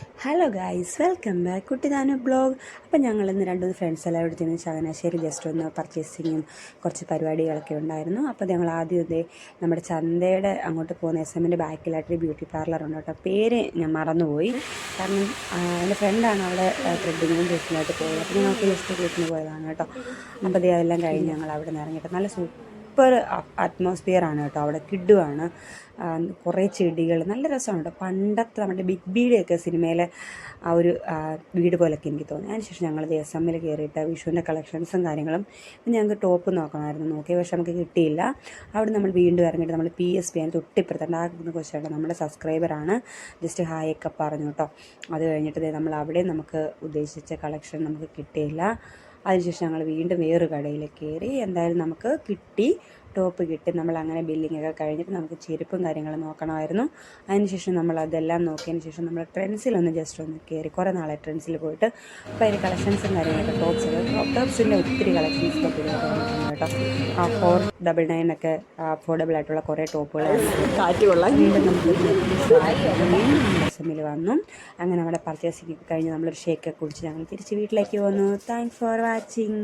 Hello guys welcome back കുട്ടിദാന blog അപ്പം ഞങ്ങൾ ഇന്ന് രണ്ട് ഫ്രണ്ട്സ് എല്ലാം ഇവിടെ ചെന്ന് ചങ്ങനാശ്ശേരി ജസ്റ്റ് ഒന്ന് പർച്ചേസിങ്ങും കുറച്ച് പരിപാടികളൊക്കെ ഉണ്ടായിരുന്നു. അപ്പോൾ ഞങ്ങൾ ആദ്യം ഇതേ നമ്മുടെ ചന്തയുടെ അങ്ങോട്ട് പോകുന്ന എസ് എമ്മിന്റെ ബാക്കിലായിട്ടൊരു ബ്യൂട്ടി പാർലർ ഉണ്ട് കേട്ടോ. പേര് ഞാൻ മറന്നുപോയി. കാരണം എന്റെ ഫ്രണ്ടാണ് അവിടെ ത്രെഡിങ്ങിനും ഡ്രസ്സിനായിട്ട് പോയത്. അപ്പോൾ ഞങ്ങൾക്ക് ജസ്റ്റ് വീട്ടിൽ പോയതാണ് കേട്ടോ. അപ്പോൾ അതേ അതെല്ലാം കഴിഞ്ഞ് ഞങ്ങൾ അവിടെ നിന്ന് ഇറങ്ങിയിട്ട് നല്ല സൂപ്പർ അറ്റ്മോസ്ഫിയർ ആണ് കേട്ടോ. അവിടെ കിഡുവാണ് കുറേ ചെടികൾ. നല്ല രസമാണ് കേട്ടോ. പണ്ടത്തെ നമ്മുടെ ബിഗ് ബിയുടെയൊക്കെ സിനിമയിലെ ആ ഒരു വീട് പോലൊക്കെ എനിക്ക് തോന്നി. അതിനുശേഷം ഞങ്ങൾ എസ് എമ്മിൽ കയറിയിട്ട് വിഷുവിന്റെ കളക്ഷൻസും കാര്യങ്ങളും ഞങ്ങൾക്ക് ടോപ്പ് നോക്കണമായിരുന്നു. നോക്കിയ പക്ഷേ നമുക്ക് കിട്ടിയില്ല. അവിടെ നമ്മൾ വീണ്ടും ഇറങ്ങിയിട്ട് നമ്മൾ പി എസ് പി ആണ് തൊട്ടിപ്പുറത്തുണ്ട് ആ കൊച്ചായിട്ട് നമ്മുടെ സബ്സ്ക്രൈബറാണ് ജസ്റ്റ് ഹായ് ഒക്കെ പറഞ്ഞു കേട്ടോ. അത് കഴിഞ്ഞിട്ട് നമ്മൾ അവിടെ നമുക്ക് ഉദ്ദേശിച്ച കളക്ഷൻ നമുക്ക് കിട്ടിയില്ല. അതിനുശേഷം ഞങ്ങൾ വീണ്ടും വേറൊരു കടയിൽ കയറി എന്തായാലും നമുക്ക് കിട്ടി. ടോപ്പ് കിട്ടി. നമ്മൾ അങ്ങനെ ബില്ലിംഗ് ഒക്കെ കഴിഞ്ഞിട്ട് നമുക്ക് ചെരുപ്പും കാര്യങ്ങളും നോക്കണമായിരുന്നു. അതിനുശേഷം നമ്മൾ അതെല്ലാം നോക്കിയതിന് ശേഷം നമ്മൾ ട്രെൻഡ്സിലൊന്ന് ജസ്റ്റ് ഒന്ന് കയറി കുറേ. നാളെ ട്രെൻസിൽ പോയിട്ട്. അപ്പോൾ അതിന് കളക്ഷൻസും കാര്യങ്ങളൊക്കെ ടോപ്സ് ടോപ്പ് ടോപ്സിന്റെ ഒത്തിരി കളക്ഷൻസ് വന്നിട്ടുണ്ട് കേട്ടോ. ആ ഫോർ ഡബിൾ നയൻ ഒക്കെ അഫോർഡബിൾ ആയിട്ടുള്ള കുറേ ടോപ്പുകൾ കാറ്റ് വീണ്ടും നമുക്ക് എമ്മിൽ വന്നു. അങ്ങനെ നമ്മുടെ പർച്ചേസിങ് കഴിഞ്ഞ് നമ്മളൊരു ഷേക്കൊക്കെ കുടിച്ച് ഞങ്ങൾ തിരിച്ച് വീട്ടിലേക്ക് വന്നു. Thanks for watching